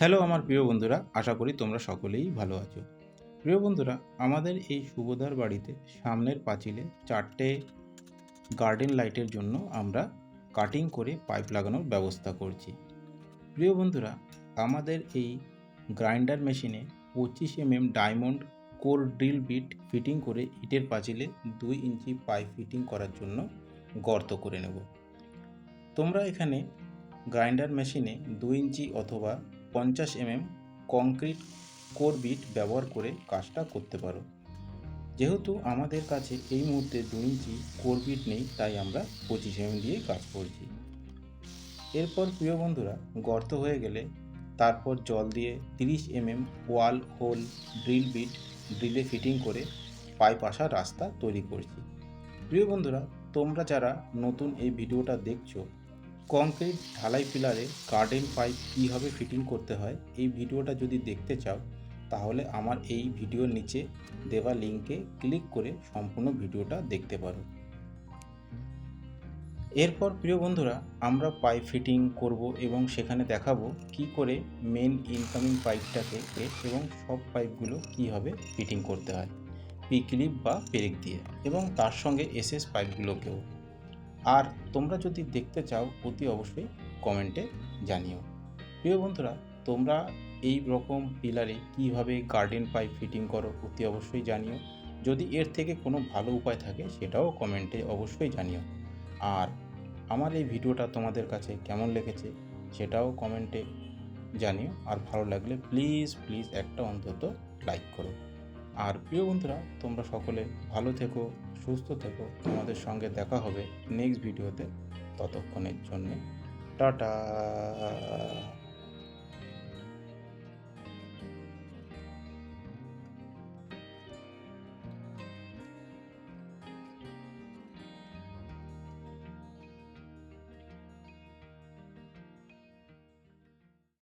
Hello আমার প্রিয় বন্ধুরা, আশা করি তোমরা সকলেই ভালো আছো। প্রিয় বন্ধুরা, আমাদের এই সুবোধার বাড়িতে সামনের পাঁচিলে চারটে গার্ডেন লাইটের জন্য আমরা কাটিং করে পাইপ লাগানোর ব্যবস্থা করছি। প্রিয় বন্ধুরা, আমাদের এই গ্রাইন্ডার মেশিনে পঁচিশ M M diamond core drill bit fitting করে ইটের পাঁচিলে দুই ইঞ্চি পাইপ ফিটিং করার জন্য গর্ত করে নেব। তোমরা এখানে গ্রাইন্ডার মেশিনে দুই ইঞ্চি অথবা পঞ্চাশ এমএম কংক্রিট কোর বিট ব্যবহার করে কাজটা করতে পারো। যেহেতু আমাদের কাছে এই মুহূর্তে দু ইঞ্চি কোর বিট নেই, তাই আমরা পঁচিশ এমএম দিয়ে কাজ করছি। এরপর প্রিয় বন্ধুরা, গর্ত হয়ে গেলে তারপর জল দিয়ে তিরিশ MM wall hole drill bit ড্রিলে ফিটিং করে পাইপ আসার রাস্তা তৈরি করছি। প্রিয় বন্ধুরা, তোমরা যারা নতুন এই ভিডিওটা দেখছ কংক্রিট ঢালাই পিলারে গার্ডেন পাইপ কীভাবে ফিটিং করতে হয়, এই ভিডিওটা যদি দেখতে চাও, তাহলে আমার এই ভিডিওর নিচে দেওয়া লিঙ্কে ক্লিক করে সম্পূর্ণ ভিডিওটা দেখতে পারো। এরপর প্রিয় বন্ধুরা, আমরা পাইপ ফিটিং করব এবং সেখানে দেখাবো কি করে মেন ইনকামিং পাইপটাকে এবং সব পাইপগুলো কীভাবে ফিটিং করতে হয় পি ক্লিপ বা পেরেক দিয়ে এবং তার সঙ্গে এসএস পাইপগুলোকেও আর তোমরা যদি দেখতে চাও, অতি অবশ্যই কমেন্টে জানিও। প্রিয় বন্ধুরা, তোমরা এই রকম পিলারে কীভাবে গার্ডেন পাইপ ফিটিং করো, অতি অবশ্যই জানিও। যদি এর থেকে কোনো ভালো উপায় থাকে, সেটাও কমেন্টে অবশ্যই জানিও। আর আমার এই ভিডিওটা তোমাদের কাছে কেমন লেগেছে, সেটাও কমেন্টে জানিও। আর ভালো লাগলে প্লিজ প্লিজ একটা অন্তত লাইক করো। আর প্রিয় বন্ধুরা, তোমরা সকলে ভালো থেকো, সুস্থ থেকো। তোমাদের সঙ্গে দেখা হবে নেক্সট ভিডিওতে ততক্ষণের জন্যে, টাটা।